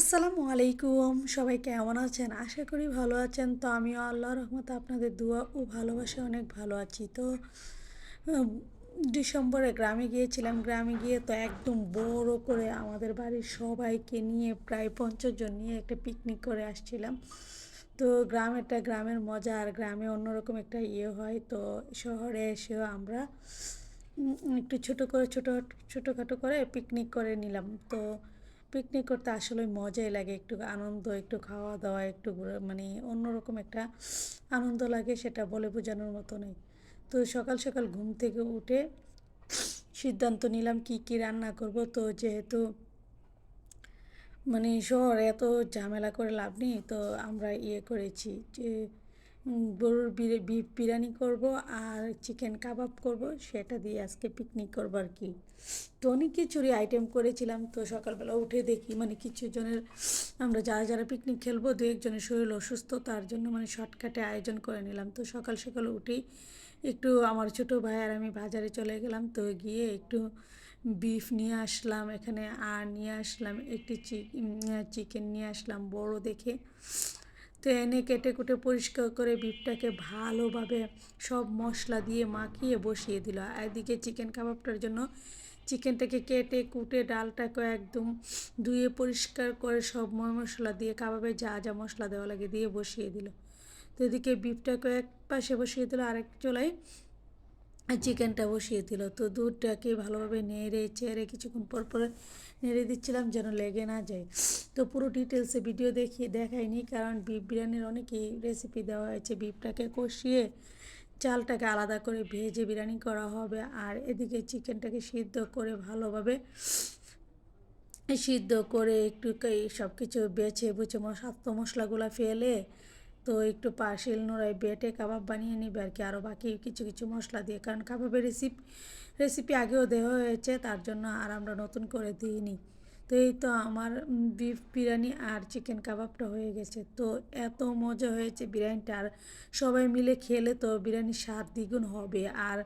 আসসালামু আলাইকুম। সবাই কেমন আছেন? আশা করি ভালো আছেন। তো আমিও আল্লাহ রহমতে আপনাদের দোয়া ও ভালোবাসা অনেক ভালো আছি। তো ডিসেম্বরে গ্রামে গিয়েছিলাম। গ্রামে গিয়ে তো একদম বড় করে আমাদের বাড়ির সবাইকে নিয়ে প্রায় পঞ্চাশ জন নিয়ে একটা পিকনিক করে আসছিলাম। তো গ্রামেরটা গ্রামের মজা আর গ্রামে অন্যরকম একটা ইয়ে হয়। তো শহরে এসেও আমরা একটু ছোট করে ছোট, ছোটোখাটো করে পিকনিক করে নিলাম। তো পিকনিক করতে আসলে মজাই লাগে, একটু আনন্দ, একটু খাওয়া দাওয়া একটু মানে অন্যরকম একটা আনন্দ লাগে সেটা বলে বোঝানোর মতো নেই তো সকাল সকাল ঘুম থেকে উঠে সিদ্ধান্ত নিলাম কি কি রান্না করব। তো যেহেতু মানে শহরে এত ঝামেলা করে লাভ নেই, তো আমরা ইয়ে করেছি যে গরুর বিফ বিরিয়ানি করব আর চিকেন কাবাব করব, সেটা দিয়ে আজকে পিকনিক করব আর কি। তো অনেক কিছুরই আইটেম করেছিলাম, তো সকালবেলা উঠে দেখি মানে কিছু জনের, আমরা যারা যারা পিকনিক খেলব, দু একজনের শরীর অসুস্থ, তার জন্য মানে শর্টকাটে আয়োজন করে নিলাম। তো সকাল সকাল উঠেই একটু আমার ছোটো ভাই আর আমি বাজারে চলে গেলাম, তো গিয়ে একটু বিফ নিয়ে আসলাম, এখানে আর নিয়ে আসলাম, একটি চিকেন নিয়ে আসলাম, বড় দেখে। তো এনে কেটে কুটে পরিষ্কার করে বিফটাকে ভালোভাবে সব মশলা দিয়ে মাখিয়ে বসিয়ে দিল। এদিকে চিকেন কাবাবটার জন্য চিকেনটাকে কেটে কুটে ডালটাকে একদম ধুয়ে পরিষ্কার করে সব মশলা দিয়ে, কাবাবে যা যা মশলা দেওয়া লাগে দিয়ে বসিয়ে দিল। তো এদিকে বিফটাকে এক পাশে বসিয়ে দিল, আরেক আর চিকেনটা বসিয়ে দিল। তো দুধটাকে ভালোভাবে নেড়ে চেড়ে কিছুক্ষণ পর পর নেড়ে দিচ্ছিলাম যেন লেগে না যায়। তো পুরো ডিটেলসে ভিডিও দেখিয়ে দেখাইনি কারণ বিফ বিরিয়ানির অনেকই রেসিপি দেওয়া হয়েছে। বিফটাকে কষিয়ে চালটাকে আলাদা করে ভেজে বিরিয়ানি করা হবে আর এদিকে চিকেনটাকে সিদ্ধ করে ভালোভাবে সিদ্ধ করে একটু সব কিছু বেছে বুছে স্বাস্থ্য মশলাগুলো ফেলে তো একটু পাশিল নোড়ায় বেটে কাবাব বানিয়ে নিবে আর কি। আরও বাকি কিছু কিছু মশলা দিয়ে, কারণ কাবাবের রেসিপি রেসিপি আগেও দেওয়া হয়েছে, তার জন্য আর আমরা নতুন করে দিইনি। তো এই তো আমার বিফ বিরিয়ানি আর চিকেন কাবাবটা হয়ে গেছে। তো এত মজা হয়েছে বিরিয়ানিটা। আর সবাই মিলে খেলে তো বিরিয়ানির স্বাদ দ্বিগুণ হবে। আর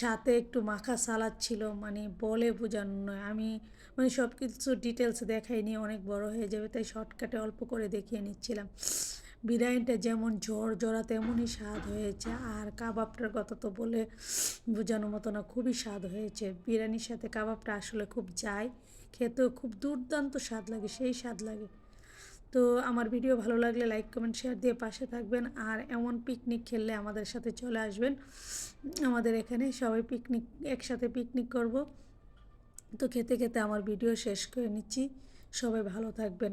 সাথে একটু মাখা সালাদ ছিল মানে বলে বোঝানো নয়। আমি মানে সব কিছু ডিটেলস দেখাইনি, অনেক বড় হয়ে যাবে, তাই শর্টকাটে অল্প করে দেখিয়ে নিচ্ছিলাম। বিরিয়ানিটা যেমন জড়া তেমনই স্বাদ হয়েছে। আর কাবাবটার কথা তো বলে বোঝানোর মতো না, খুবই স্বাদ হয়েছে। বিরিয়ানির সাথে কাবাবটা আসলে খুব যায়, খেতেও খুব দুর্দান্ত স্বাদ লাগে, সেই স্বাদ লাগে। তো আমার ভিডিও ভালো লাগলে লাইক, কমেন্ট, শেয়ার দিয়ে পাশে থাকবেন। আর এমন পিকনিক খেললে আমাদের সাথে চলে আসবেন। আমাদের এখানে সবাই পিকনিক, একসাথে পিকনিক করব। তো খেতে খেতে আমার ভিডিও শেষ করে নিচ্ছি। সবাই ভালো থাকবেন।